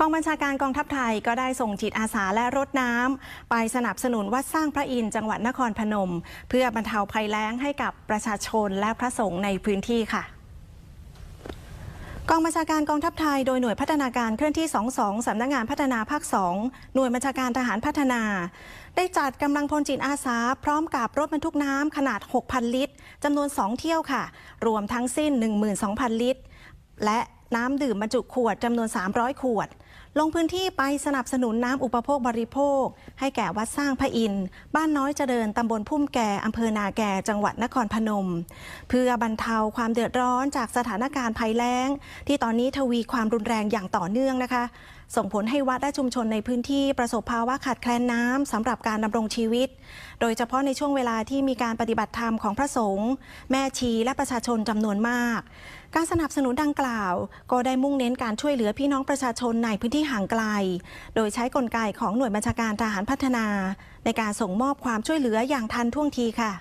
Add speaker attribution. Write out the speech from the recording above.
Speaker 1: กองบัญชาการกองทัพไทยก็ได้ส่งจิตอาสาและรถน้ำไปสนับสนุนวัดสร้างพระอินทร์จังหวัดนครพนม เพื่อบรรเทาภัยแล้งให้กับประชาชนและพระสงฆ์ในพื้นที่ค่ะกองบัญชาการกองทัพไทยโดยหน่วยพัฒนาการเคลื่อนที่ 22 สำนักงานพัฒนาภาค 2 หน่วยบัญชาการทหารพัฒนา ได้จัดกำลังพลจิตอาสา พร้อมกับรถบรรทุกน้ำขนาด 6,000 ลิตรจำนวน 2 เที่ยวค่ะ รวมทั้งสิ้น 12,000 ลิตร และน้ำดื่มบรรจุขวดจำนวน 300 ขวด ลงพื้นที่ไปสนับสนุนน้ำอุปโภคบริโภค ให้แก่วัดสร้างพระอินทร์บ้านน้อยเจริญตำบลพุ่มแก่อำเภอนาแก่จังหวัดนครพนม เพื่อบรรเทาความเดือดร้อนจากสถานการณ์ภัยแล้ง ที่ตอนนี้ทวีความรุนแรงอย่างต่อเนื่องนะคะ ส่งผลให้วัดและชุมชนในพื้นที่ประสบภาวะขาดแคลนน้ำสำหรับการดำรงชีวิต โดยเฉพาะในช่วงเวลาที่มีการปฏิบัติธรรมของพระสงฆ์แม่ชีและประชาชนจำนวนมาก การสนับสนุนดังกล่าว ก็ได้มุ่งเน้นการช่วยเหลือพี่น้องประชาชนในพื้นที่ห่างไกล โดยใช้กลไกของหน่วยบัญชาการทหารพัฒนา ในการส่งมอบความช่วยเหลืออย่างทันท่วงทีค่ะ